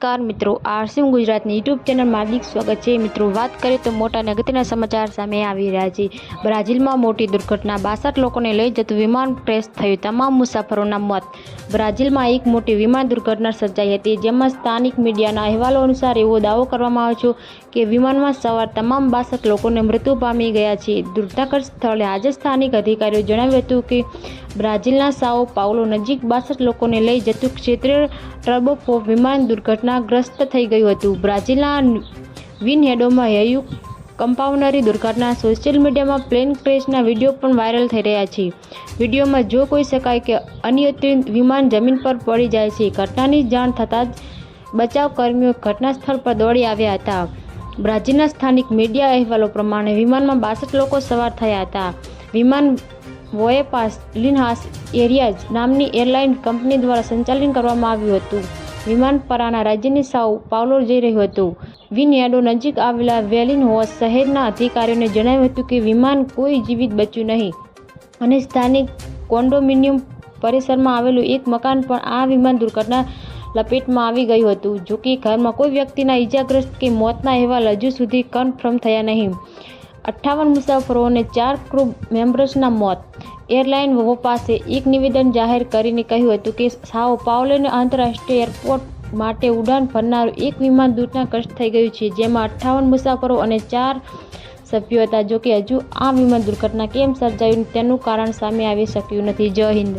નમસ્કાર મિત્રો આરસીમ ગુજરાતની યુટ્યુબ ચેનલમાં હાર્દિક સ્વાગત છે. મિત્રો, વાત કરીએ તો મોટા અગત્યના સમાચાર સામે આવી રહ્યા છે. બ્રાઝિલમાં મોટી દુર્ઘટના, બાસઠ લોકોને લઈ જતું વિમાન ક્રેશ થયું, તમામ મુસાફરોના મોત. બ્રાઝિલમાં એક મોટી વિમાન દુર્ઘટના સર્જાઈ હતી, જેમાં સ્થાનિક મીડિયાના અહેવાલો અનુસાર એવો દાવો કરવામાં આવ્યો છે કે વિમાનમાં સવાર તમામ બાસઠ લોકોને મૃત્યુ પામી ગયા છે. દુર્ઘટના સ્થળે આજે સ્થાનિક અધિકારીઓ જણાવ્યું હતું કે બ્રાઝિલના સાઓ પાઉલો નજીક બાસઠ લોકોને લઈ જતું ક્ષેત્રીય ટર્બોફોપ વિમાન દુર્ઘટનાગ્રસ્ત થઈ ગયું હતું. બ્રાઝિલના વિનહેડોમાં હૈયું કંપાઉન્ડરી દુર્ઘટના સોશિયલ મીડિયામાં પ્લેન ક્રેશના વીડિયો પણ વાયરલ થઈ રહ્યા છે. વિડીયોમાં જો કોઈ શકાય કે અનિયંત્રિત વિમાન જમીન પર પડી જાય છે, ઘટનાની જાણ થતાં જ બચાવ કર્મીઓ ઘટના સ્થળ પર દોડી આવ્યા હતા. બ્રાઝિલના સ્થાનિક મીડિયા અહેવાલો પ્રમાણે વિમાનમાં બાસઠ લોકો સવાર થયા હતા. વિમાન વોએપાસ લિનહાસ એરિયાઝ નામની એરલાઇન કંપની દ્વારા સંચાલન કરવામાં આવ્યું હતું. વિમાન પરાના રાજ્યની સાઉ પાવલો જઈ રહ્યું હતું. વિનયાડો નજીક આવેલા વેલિન હોસ શહેરના અધિકારીઓને જણાવ્યું હતું કે વિમાન કોઈ જીવિત બચ્યું નહીં અને સ્થાનિક કોન્ડોમિનિયમ પરિસરમાં આવેલું એક મકાન પણ આ વિમાન દુર્ઘટના લપેટમાં આવી ગયું હતું. જો કે ઘરમાં કોઈ વ્યક્તિના ઈજાગ્રસ્ત કે મોતના અહેવાલ હજુ સુધી કન્ફર્મ થયા નહીં. અઠ્ઠાવન મુસાફરો અને ચાર ક્રૂ મેમ્બર્સના મોત એરલાઇન વહો પાસે એક નિવેદન જાહેર કરીને કહ્યું હતું કે સાઓ પાવલોને આંતરરાષ્ટ્રીય એરપોર્ટ માટે ઉડાન ભરનારું એક વિમાન દુર્ઘટનાગ્રસ્ત થઈ ગયું છે, જેમાં અઠ્ઠાવન મુસાફરો અને ચાર સભ્યો હતા જોકે હજુ આ વિમાન દુર્ઘટના કેમ સર્જાયું તેનું કારણ સામે આવી શક્યું નથી. જય હિન્દ.